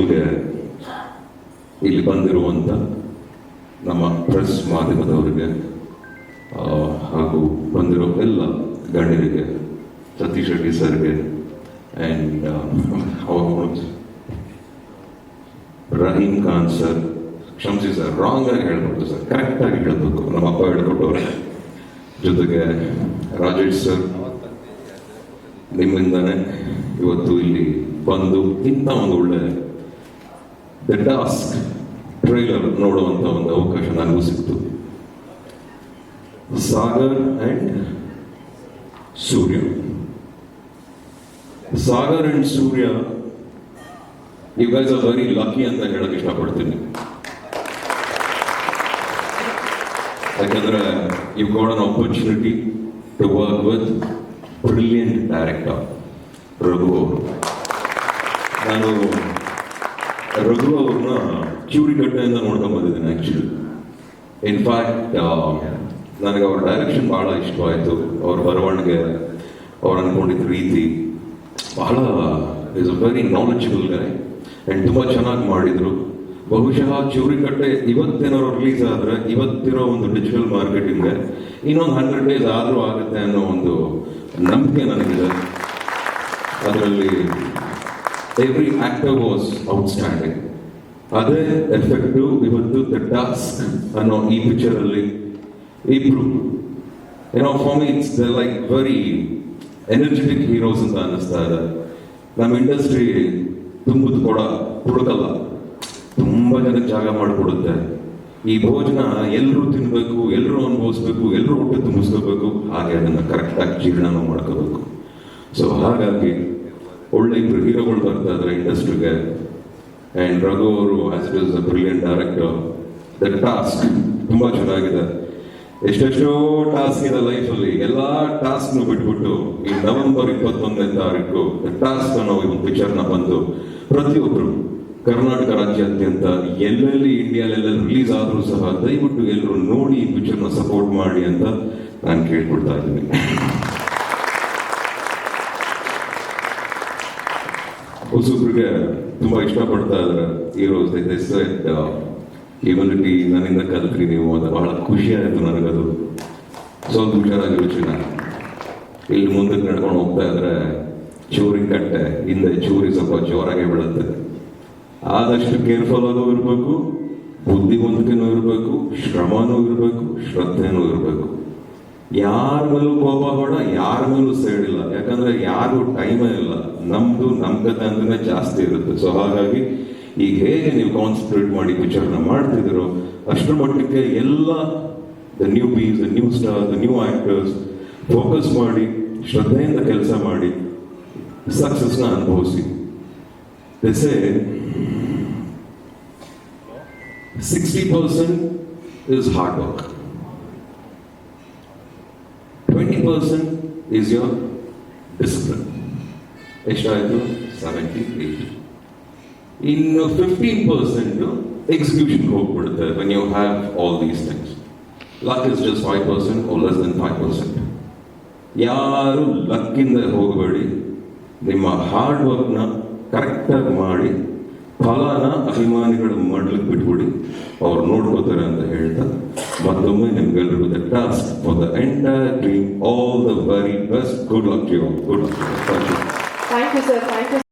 ಮೊದಲಿಗೆ ಇಲ್ಲಿ ಬಂದಿರುವಂಥ ನಮ್ಮ ಪ್ರೆಸ್ ಮಾಧ್ಯಮದವರಿಗೆ ಹಾಗೂ ಬಂದಿರೋ ಎಲ್ಲ ಗಣ್ಯರಿಗೆ, ಸತೀಶ್ ರೆಡ್ಡಿ ಸರ್ಗೆ ಆ್ಯಂಡ್ ರಹೀಮ್ ಖಾನ್ ಸರ್, ಕ್ಷಮಿಸಿ ಸರ್ ರಾಂಗ್ ಆಗಿ ಹೇಳ್ಬಾರ್ದು ಸರ್ ಕರೆಕ್ಟ್ ಆಗಿ ಹೇಳಬೇಕು, ನಮ್ಮ ಅಪ್ಪ ಹೇಳ್ಕೊಟ್ಟವ್ರೆ. ಜೊತೆಗೆ ರಾಜೇಶ್ ಸರ್, ನಿಮ್ಮಿಂದಾನೆ ಇವತ್ತು ಇಲ್ಲಿ ಬಂದು ಇಂಥ ಒಂದು ಒಳ್ಳೆ ದ ಟಾಸ್ಕ್ ಟ್ರೈಲರ್ ನೋಡುವಂಥ ಒಂದು ಅವಕಾಶ ನನಗೂ ಸಿಕ್ತು. Sagar and Surya. Sagar and Surya you guys are very lucky ಅಂತ ಹೇಳಕ್ ಇಷ್ಟಪಡ್ತೀನಿ. ಯಾಕಂದ್ರೆ you got an opportunity to work with brilliant director Raghu ನಾನು ರಘು ಅವ್ರನ್ನ ಕ್ಯೂರಿಕಟ್ಟೆಯಿಂದ ನೋಡ್ಕೊಂಡ್ ಬಂದಿದ್ದೀನಿ ಆ್ಯಕ್ಚುಲಿ ಇನ್ಫ್ಯಾಕ್ಟ್ ನನಗೆ ಅವ್ರ ಡೈರೆಕ್ಷನ್ ಬಹಳ ಇಷ್ಟವಾಯಿತು. ಅವ್ರ ಬರವಣಿಗೆ, ಅವ್ರು ಅನ್ಕೊಂಡಿದ್ದ ರೀತಿ. ಬಹಳ is a very knowledgeable guy and ತುಂಬ ಚೆನ್ನಾಗಿ ಮಾಡಿದರು. ಬಹುಶಃ ಚೂರಿಕಟ್ಟೆ ಇವತ್ತೇನೋ ರಿಲೀಸ್ ಆದರೆ ಇವತ್ತಿರೋ ಒಂದು ಡಿಜಿಟಲ್ ಮಾರ್ಕೆಟಿಂಗ್ ಇನ್ನೊಂದು ಹಂಡ್ರೆಡ್ ಡೇಸ್ ಆದರೂ ಆಗುತ್ತೆ ಅನ್ನೋ ಒಂದು ನಂಬಿಕೆ ನನಗಿದೆ. ಅದರಲ್ಲಿ ಎವ್ರಿ ಆಕ್ಟರ್ ವಾಸ್ ಔಟ್ಸ್ಟ್ಯಾಂಡಿಂಗ್ ಅದೇ ಎಫೆಕ್ಟು ಇವತ್ತು ದ ಟಾಸ್ಕ್ ಅನ್ನೋ ಈ ಪಿಕ್ಚರ್ ಅಲ್ಲಿ ಇಬ್ರು ಏನೋ for me it's the like very energetic heroes ಅಂತ ಅನ್ನಿಸ್ತಾ ಇದೆ ನಮ್ಮ ಇಂಡಸ್ಟ್ರಿ ತುಂಬುದು ಕೊಡ ಹುಡುಕಲ್ಲ ತುಂಬಾ ಜನಕ್ಕೆ ಜಾಗ ಮಾಡಿಕೊಡುತ್ತೆ. ಈ ಭೋಜನ ಎಲ್ಲರೂ ತಿನ್ಬೇಕು ಎಲ್ಲರೂ ಅನುಭವಿಸ್ಬೇಕು ಎಲ್ಲರೂ ಹೊಟ್ಟೆ ತುಂಬಿಸ್ಕೋಬೇಕು, ಹಾಗೆ ಅದನ್ನ ಕರೆಕ್ಟಾಗಿ ಜೀರ್ಣನೂ ಮಾಡ್ಕೋಬೇಕು. ಸೊ ಹಾಗಾಗಿ ಒಳ್ಳೆ ಹೀರೋಗಳು ಬರ್ತಾ ಇದ್ದಾರೆ ಇಂಡಸ್ಟ್ರಿಗೆ. ಆ್ಯಂಡ್ ರಘು ಅವರು as it is a brilliant director the task ತುಂಬ ಚೆನ್ನಾಗಿದೆ. ಎಷ್ಟೆಷ್ಟೋ ಟಾಸ್ಕ್ ಇದೆ ಲೈಫಲ್ಲಿ ಎಲ್ಲ ಟಾಸ್ಕ್ನು ಬಿಟ್ಬಿಟ್ಟು ಈ ನವೆಂಬರ್ ಇಪ್ಪತ್ತೊಂದನೇ ತಾರೀಕು ದ ಟಾಸ್ಕ್ ಅನ್ನೋ ಒಂದು ಪಿಕ್ಚರ್ನ ಬಂದು ಪ್ರತಿಯೊಬ್ಬರು ಕರ್ನಾಟಕ ರಾಜ್ಯಾದ್ಯಂತ ಎಲ್ಲೆಲ್ಲಿ ಇಂಡಿಯಾಲೆಲ್ಲ ರಿಲೀಸ್ ಆದರೂ ಸಹ ದಯವಿಟ್ಟು ಎಲ್ಲರೂ ನೋಡಿ ಈ ಪಿಕ್ಚರ್ನ ಸಪೋರ್ಟ್ ಮಾಡಿ ಅಂತ ನಾನು ಕೇಳ್ಕೊಳ್ತಾ ಇದ್ದೀನಿ. ಹೊಸಬ್ರಿಗೆ ತುಂಬ ಇಷ್ಟಪಡ್ತಾ ಇದ್ದಾರೆ ಹೀರೋಸ್ ಹ್ಯೂಮನಿಟಿ ನನ್ನಿಂದ ಕಲ್ತ್ರಿ ನೀವು. ಅಂತ ಬಹಳ ಖುಷಿ ಆಯಿತು ನನಗದು. ಸ್ವಲ್ಪ ಹುಷಾರಾಗಿ ಯೋಚನೆ. ಇಲ್ಲಿ ಮುಂದಕ್ಕೆ ನಡ್ಕೊಂಡು ಹೋಗ್ತಾ ಇದ್ರೆ ಚೂರಿ ಕಟ್ಟೆ, ಹಿಂದೆ ಚೂರಿ ಸ್ವಲ್ಪ ಜೋರಾಗೆ ಬೀಳುತ್ತೆ. ಆದಷ್ಟು ಕೇರ್ಫುಲ್ ಆಗೋ ಇರಬೇಕು. ಬುದ್ಧಿವಂತಿಕೆನೂ ಇರಬೇಕು. ಶ್ರಮನೂ ಇರಬೇಕು. ಶ್ರದ್ಧೆನೂ ಇರಬೇಕು. ಯಾರ ಮೇಲೂ ಕೋಪ ಬೇಡ, ಯಾರ ಮೇಲೂ ಸೇಡಿಲ್ಲ ಯಾಕಂದ್ರೆ ಯಾರು ಟೈಮೇ ಇಲ್ಲ. ನಮ್ದು ನಮ್ ಕತೆ ಅಂದ್ರೆ ಜಾಸ್ತಿ ಇರುತ್ತೆ. ಸೊ ಹಾಗಾಗಿ ಈಗ ಹೇಗೆ ನೀವು ಕಾನ್ಸಂಟ್ರೇಟ್ ಮಾಡಿ ವಿಚಾರನ ಮಾಡ್ತಿದ್ದೀರೋ, ಅಷ್ಟರ ಮಟ್ಟಕ್ಕೆ ಎಲ್ಲ the newbies the new star the new actors focus ಮಾಡಿ, ಶ್ರದ್ಧೆಯಿಂದ ಕೆಲಸ ಮಾಡಿ ಸಕ್ಸಸ್ನ ಅನುಭವಿಸಿ. ದಿಸೆ sixty percent is hard work twenty percent is your discipline ಎಷ್ಟಾಯಿತು ಸೆವೆಂಟಿ ಏಯ್ಟಿ ಇನ್ನು ಫಿಫ್ಟೀನ್ ಪರ್ಸೆಂಟ್ ಎಕ್ಸಿಕ್ಯೂಷನ್ ಹೋಗ್ಬಿಡುತ್ತೆ when you have all these things luck is just five percent or less then five percent ಯಾರು ಲಕ್ಕಿಂದ ಹೋಗಬೇಡಿ, ನಿಮ್ಮ hard ವರ್ಕ್ನ ಕರೆಕ್ಟಾಗಿ ಮಾಡಿ, ಫಲನ ಅಭಿಮಾನಿಗಳ ಮಾಡ್ಲಿಕ್ಕೆ ಬಿಟ್ಬಿಡಿ. ಅವ್ರು ನೋಡ್ಕೋತಾರೆ ಅಂತ ಹೇಳ್ತಾ ಮತ್ತೊಮ್ಮೆ task for the entire team. All the very best. Good luck to you. Good luck. Thank you. Thank you, sir. Thank you.